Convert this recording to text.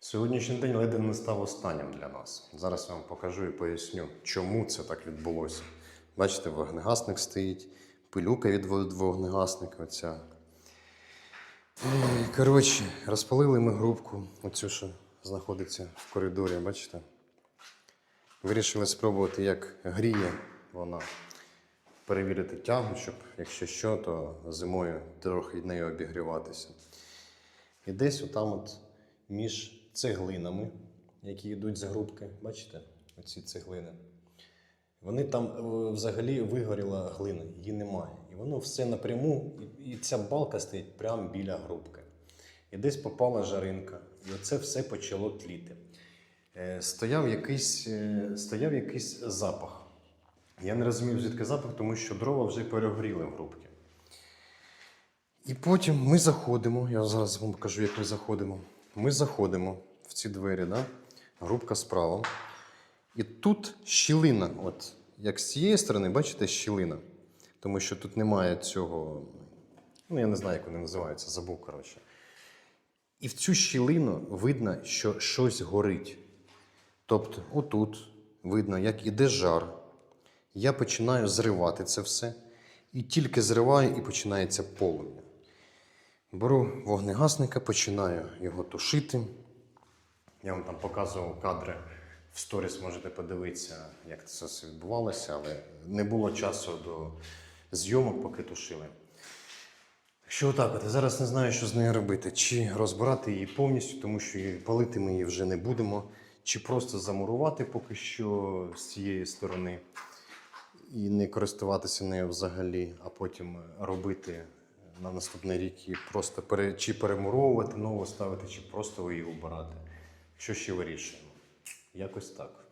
Сьогоднішній день ледве не став останнім для нас. Зараз я вам покажу і поясню, чому це так відбулося. Бачите, вогнегасник стоїть, пилюка від вогнегасника. Оця. Коротше, розпалили ми грубку, оцю, що знаходиться в коридорі, бачите? Вирішили спробувати, як гріє вона. Перевірити тягу, щоб, якщо що, то зимою трохи нею обігріватися. І десь отам от між цеглинами, які йдуть з грубки, бачите, оці цеглини. Вони там е, взагалі вигоріла глина, її немає. І воно все напряму, і, ця балка стоїть прямо біля грубки. І десь попала жаринка, і оце все почало тліти. Е, Стояв якийсь, е, стояв якийсь запах. Я не розумів, звідки запах, тому що дрова вже перегоріли в грубці. І потім ми заходимо. Я зараз вам покажу, як ми заходимо. Ми заходимо в ці двері, да? грубка справа. І тут щілина. От, як з цієї сторони, бачите, щілина. Тому що тут немає цього. Ну, я не знаю, як вони називаються, забув, коротше. І в цю щілину видно, що щось горить. Тобто, отут видно, як іде жар. Я починаю зривати це все. І тільки зриваю, і починається полум'я. Беру вогнегасника, починаю його тушити. Я вам там показував кадри в сторіс, можете подивитися, як це все відбувалося, але не було часу до зйомок, поки тушили. Що отак, от, я зараз не знаю, що з нею робити. Чи розбирати її повністю, тому що палити ми її вже не будемо, чи просто замурувати поки що з цієї сторони і не користуватися нею взагалі, а потім робити на наступний рік і просто пере, чи перемуровувати нову ставити, чи просто її обирати. Що ще вирішуємо? Якось так.